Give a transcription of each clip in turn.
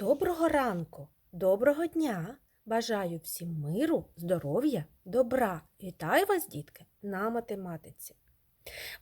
Доброго ранку, доброго дня! Бажаю всім миру, здоров'я, добра. Вітаю вас, дітки, на математиці.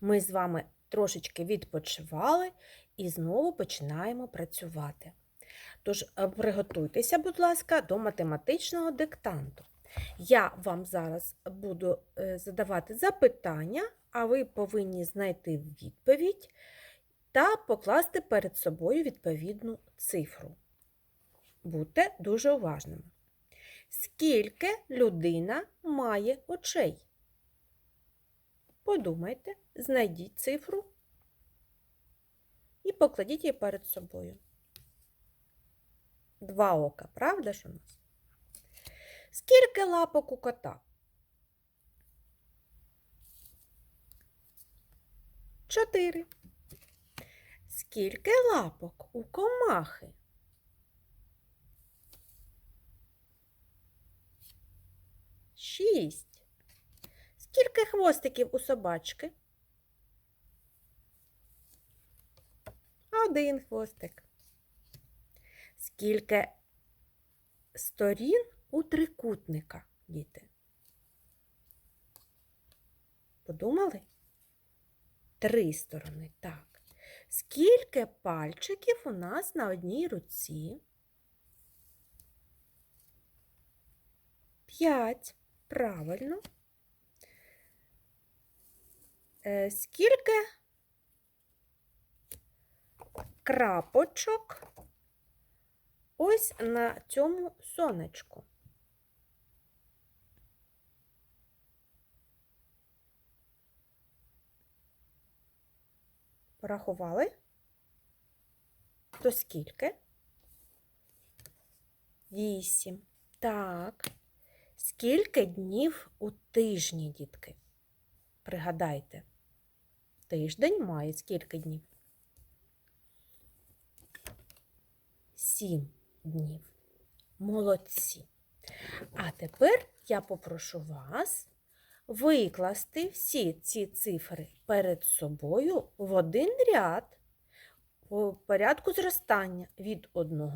Ми з вами трошечки відпочивали і знову починаємо працювати. Тож е, приготуйтеся, будь ласка, до математичного диктанту. Я вам зараз буду е, задавати запитання, а ви повинні знайти відповідь та покласти перед собою відповідну цифру. Будьте дуже уважними. Скільки людина має очей? Подумайте, знайдіть цифру і покладіть її перед собою. Два ока, правда ж у нас? Скільки лапок у кота? Чотири. Скільки лапок у комахи? Шість. Скільки хвостиків у собачки? Один хвостик. Скільки сторін у трикутника, діти? Подумали? Три сторони, так. Скільки пальчиків у нас на одній руці? П'ять. Правильно. Е, Скільки крапочок ось на цьому сонечку? Порахували? То скільки? Вісім. Так. Скільки днів у тижні, дітки? Пригадайте. Тиждень має скільки днів? Сім днів. Молодці. А тепер я попрошу вас викласти всі ці цифри перед собою в один ряд у порядку зростання від 1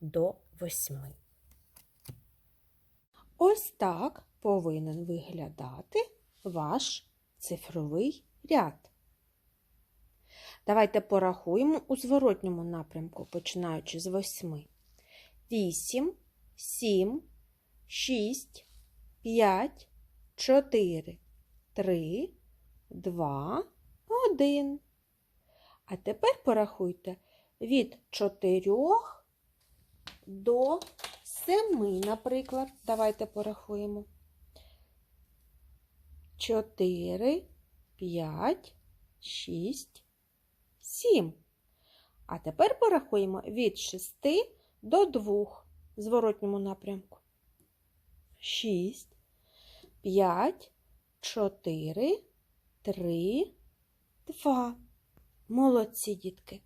до 8. Ось так повинен виглядати ваш цифровий ряд. Давайте порахуємо у зворотньому напрямку, починаючи з 8. 8, 7, 6, 5, 4, 3, 2, 1. А тепер порахуйте від 4 до 7, наприклад. Давайте порахуємо. 4, 5, 6, 7. А тепер порахуємо від 6 до 2 в зворотньому напрямку. 6, 5, 4, 3, 2. Молодці, дітки.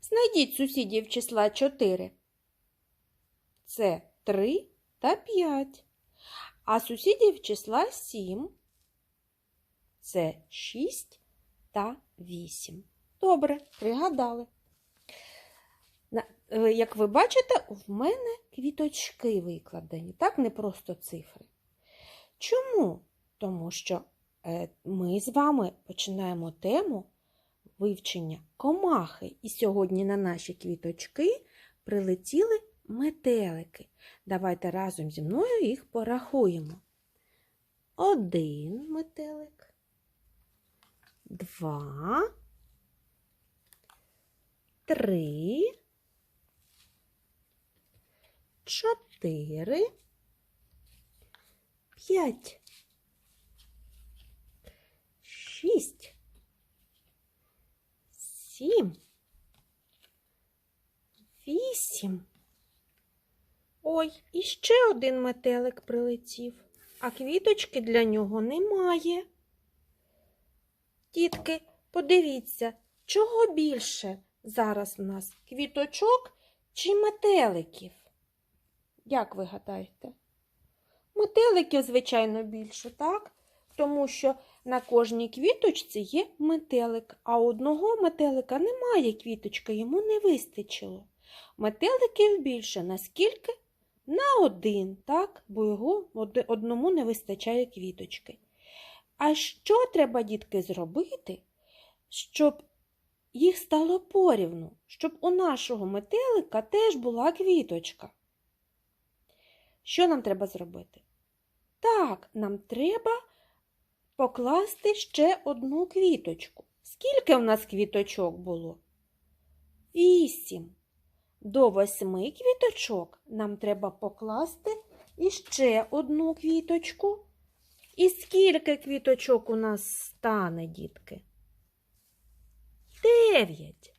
Знайдіть сусідів числа 4. Це 3 та 5. А сусідів числа 7. Це 6 та 8. Добре, пригадали. Е, Як ви бачите, в мене квіточки викладені, так, не просто цифри. Чому? Тому що е, ми з вами починаємо тему вивчення комахи. І сьогодні на наші квіточки прилетіли метелики. Давайте разом зі мною їх порахуємо. Один метелик, два, три, чотири, п'ять, шість, сім, вісім. Ой, і ще один метелик прилетів, а квіточки для нього немає. Дітки, подивіться, чого більше зараз у нас квіточок чи метеликів? Як ви гадаєте? Метеликів, звичайно, більше, так? Тому що на кожній квіточці є метелик, а одного метелика немає квіточки, йому не вистачило. Метеликів більше наскільки? На один, так? Бо його одному не вистачає квіточки. А що треба, дітки, зробити, щоб їх стало порівну, щоб у нашого метелика теж була квіточка? Що нам треба зробити? Так, нам треба покласти ще одну квіточку. Скільки в нас квіточок було? Вісім. До восьми квіточок нам треба покласти іще одну квіточку. І скільки квіточок у нас стане, дітки? Дев'ять.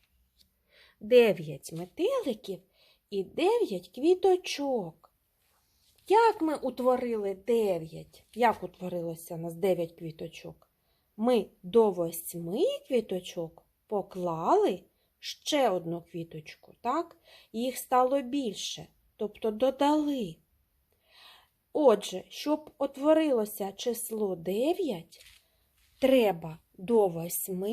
Дев'ять метеликів і дев'ять квіточок. Як ми утворили дев'ять? Як утворилося у нас дев'ять квіточок? Ми до восьми квіточок поклали ще одну квіточку, так? Їх стало більше, тобто додали. Отже, щоб утворилося число 9, треба до 8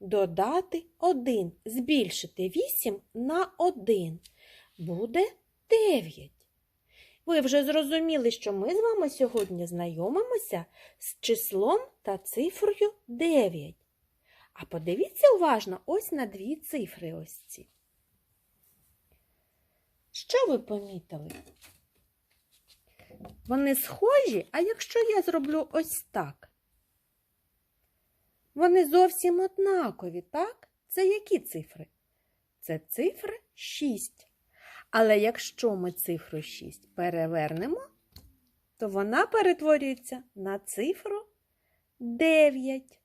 додати 1, збільшити 8 на 1. Буде 9. Ви вже зрозуміли, що ми з вами сьогодні знайомимося з числом та цифрою 9. А подивіться уважно ось на дві цифри ось ці. Що ви помітили? Вони схожі, а якщо я зроблю ось так? Вони зовсім однакові, так? Це які цифри? Це цифри 6. Але якщо ми цифру 6 перевернемо, то вона перетворюється на цифру 9.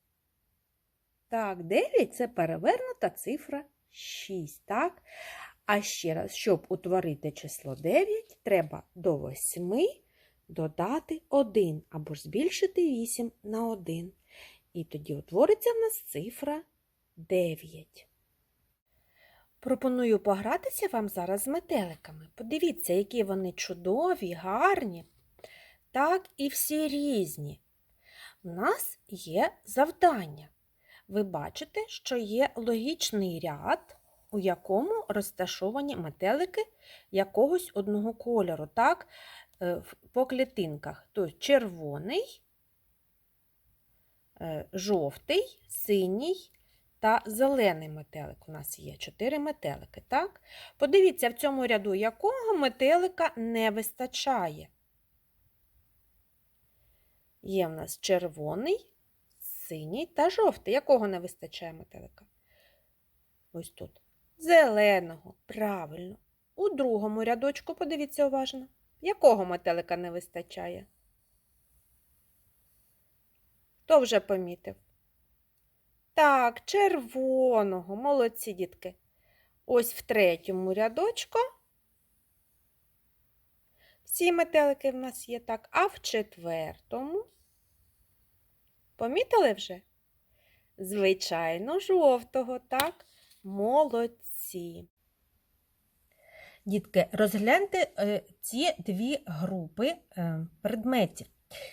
Так, 9 це перевернута цифра 6, так? А ще раз, щоб утворити число 9, треба до 8 додати 1 або ж збільшити 8 на 1. І тоді утвориться в нас цифра 9. Пропоную погратися вам зараз з метеликами. Подивіться, які вони чудові, гарні, так і всі різні. У нас є завдання. Ви бачите, що є логічний ряд, у якому розташовані метелики якогось одного кольору, так, е, по клітинках. Тобто червоний, е, жовтий, синій та зелений метелик. У нас є чотири метелики, так? Подивіться, в цьому ряду якого метелика не вистачає. Є в нас червоний, синій та жовтий. Якого не вистачає метелика? Ось тут. Зеленого. Правильно. У другому рядочку подивіться уважно. Якого метелика не вистачає? Хто вже помітив? Так, червоного. Молодці, дітки. Ось в третьому рядочку. Всі метелики в нас є так, а в четвертому. Помітили вже? Звичайно, жовтого, так? Молодці. Дітки, розгляньте е, ці дві групи е, предметів.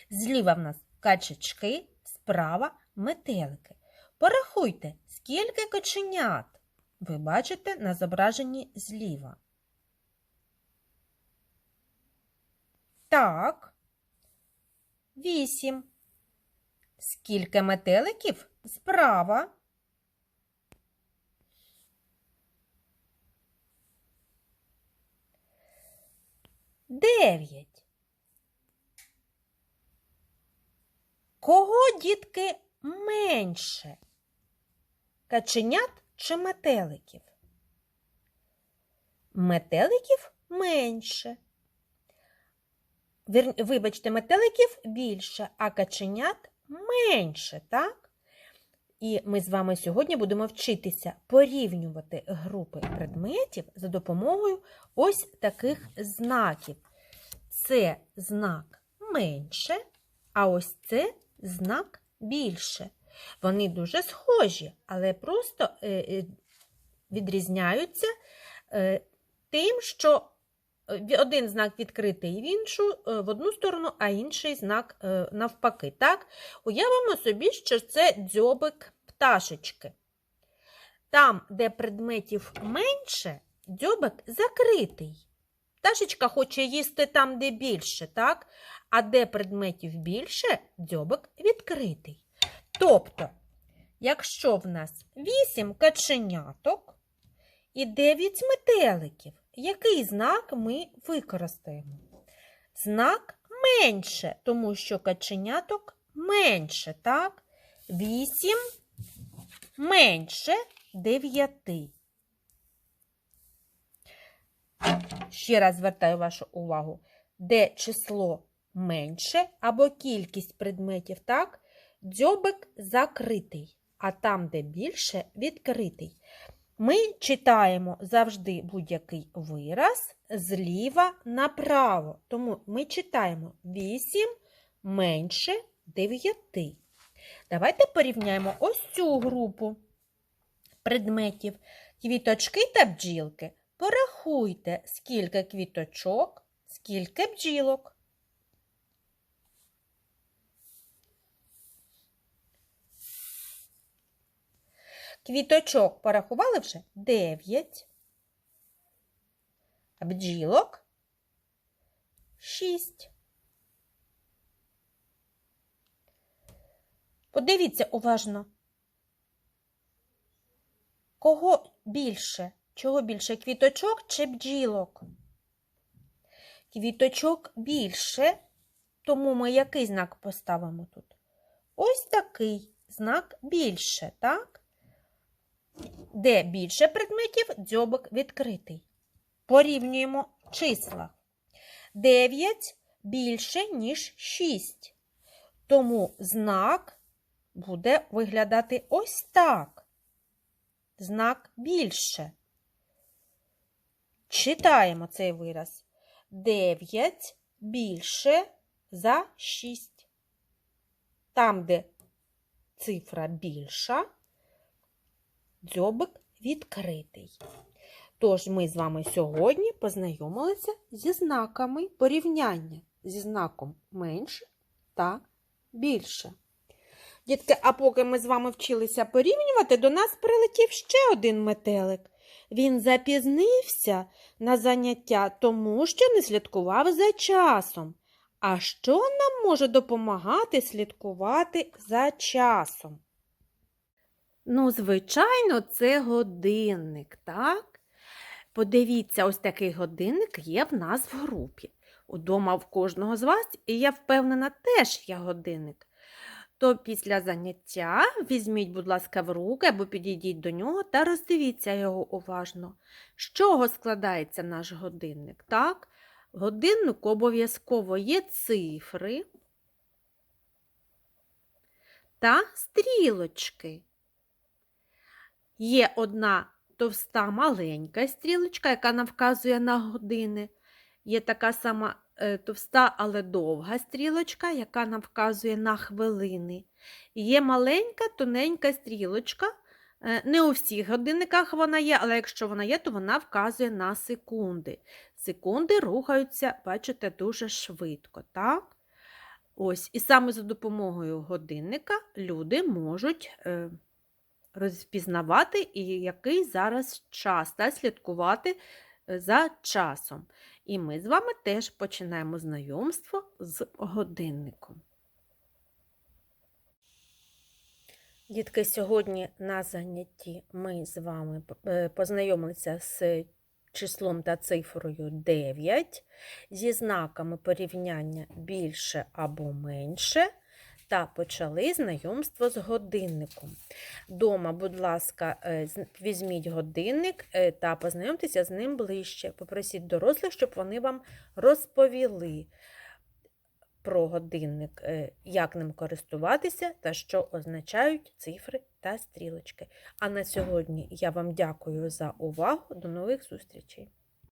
Зліва в нас качечки, справа метелики. Порахуйте, скільки коченят ви бачите на зображенні зліва. Так, вісім. Скільки метеликів справа? Дев'ять. Кого, дітки, менше? Каченят чи метеликів? Метеликів менше. Вибачте, метеликів більше, а каченят менше, так? І ми з вами сьогодні будемо вчитися порівнювати групи предметів за допомогою ось таких знаків. Це знак менше, а ось це знак більше. Вони дуже схожі, але просто е, е, відрізняються е, тим, що один знак відкритий в іншу, е, в одну сторону, а інший знак е, навпаки. Так? Уявимо собі, що це дзьобик пташечки. Там, де предметів менше, дзьобик закритий. Пташечка хоче їсти там, де більше, так? А де предметів більше, дзьобик відкритий. Тобто, якщо в нас 8 каченяток і 9 метеликів, який знак ми використаємо? Знак менше, тому що каченяток менше, так? 8 менше 9. Ще раз звертаю вашу увагу, де число менше або кількість предметів, так, дзьобик закритий, а там, де більше, відкритий. Ми читаємо завжди будь-який вираз зліва направо. Тому ми читаємо 8 менше 9. Давайте порівняємо ось цю групу предметів квіточки та бджілки. Порахуйте, скільки квіточок, скільки бджілок. Квіточок порахували вже 9, а бджілок 6. Подивіться уважно. Кого більше? Чого більше квіточок чи бджілок? Квіточок більше, тому ми який знак поставимо тут? Ось такий знак більше, так? Де більше предметів, дзьобик відкритий. Порівнюємо числа. 9 більше, ніж 6. Тому знак буде виглядати ось так. Знак більше. Читаємо цей вираз. 9 більше за 6. Там, де цифра більша, дзьобик відкритий. Тож ми з вами сьогодні познайомилися зі знаками порівняння зі знаком менше та більше. Дітки, а поки ми з вами вчилися порівнювати, до нас прилетів ще один метелик. Він запізнився на заняття, тому що не слідкував за часом. А що нам може допомагати слідкувати за часом? Ну, звичайно, це годинник, так? Подивіться, ось такий годинник є в нас в групі. Удома в кожного з вас, і я впевнена, теж є годинник. То після заняття візьміть, будь ласка, в руки або підійдіть до нього та роздивіться його уважно. З чого складається наш годинник? Так? В годиннику обов'язково є цифри та стрілочки. Є одна товста маленька стрілочка, яка нам вказує на години. Є така сама е, товста, але довга стрілочка, яка нам вказує на хвилини. Є маленька, тоненька стрілочка. е, Не у всіх годинниках вона є, але якщо вона є, то вона вказує на секунди. Секунди рухаються, бачите, дуже швидко. так? Ось, І саме за допомогою годинника люди можуть е, розпізнавати, і який зараз час, та слідкувати е, за часом. І ми з вами теж починаємо знайомство з годинником. Дітки, сьогодні на занятті ми з вами е, познайомилися з числом та цифрою 9, зі знаками порівняння більше або менше, та почали знайомство з годинником. Дома, будь ласка, е, візьміть годинник е, та познайомтеся з ним ближче. Попросіть дорослих, щоб вони вам розповіли про годинник, е, як ним користуватися та що означають цифри та стрілочки. А на сьогодні я вам дякую за увагу. До нових зустрічей!